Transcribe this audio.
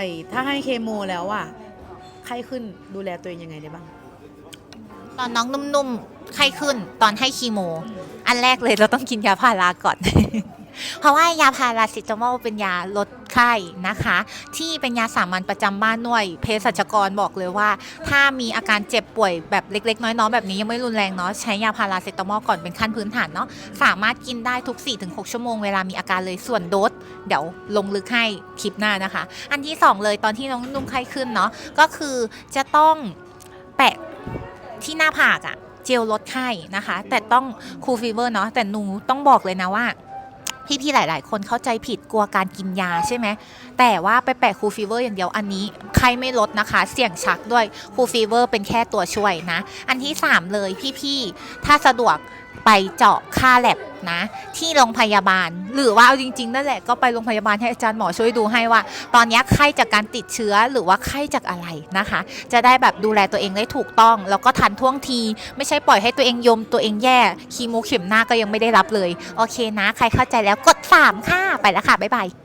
อ้ถ้าให้เคโมแล้วอะไข้ขึ้นดูแลตัวเองยังไงได้บ้าง ตอนน้องนุ่มๆไข้ขึ้นตอนให้คีโม อันแรกเลยเราต้องกินยาพาราก่อน เพราะว่ายาพาราซิตามอลเป็นยาลดไข้นะคะ ที่เป็นยาสามัญประจำบ้านด้วยเภสัชกรบอกเลยว่า ถ้ามีอาการเจ็บป่วยแบบเล็ก ๆ น้อยๆแบบนี้ยังไม่รุนแรงเนาะใช้ยาพาราเซตามอลก่อนเป็นขั้นพื้นฐานเนาะสามารถกินได้ทุก 4-6 ชั่วโมงเวลามีอาการเลยส่วนโดสเดี๋ยวลงลึกให้คลิปหน้านะคะ อันที่ 2 เลยตอนที่น้องนุ่มไข้ขึ้นเนาะก็คือจะต้องแปะที่หน้าผากอะเจลลดไข้นะคะ แต่ต้องคูลฟีเวอร์เนาะแต่หนูต้องบอกเลยนะว่า พี่ๆหลายๆ คนเข้าใจผิดกลัวการกินยาใช่ไหมแต่ว่าไปแปะคูฟีเวอร์อย่างเดียวอันนี้ใครไม่ลดนะคะ เสี่ยงชักด้วยคูฟีเวอร์เป็นแค่ตัวช่วยนะ อันที่ 3 เลยพี่ๆถ้าสะดวก ไปเจาะค่าแลบนะ ที่โรงพยาบาล หรือว่าเอาจริงๆนั่นแหละก็ไปโรงพยาบาลให้อาจารย์หมอช่วยดูให้ว่า ตอนนี้ไข้จากการติดเชื้อหรือว่าไข้จากอะไรนะคะ จะได้แบบดูแลตัวเองได้ถูกต้อง แล้วก็ทันท่วงที ไม่ใช่ปล่อยให้ตัวเองยมตัวเองแย่คีโมเข็มหน้าก็ยังไม่ได้รับเลย โอเคนะ ใครเข้าใจแล้วกด3ค่ะไปแล้วค่ะบ๊ายบาย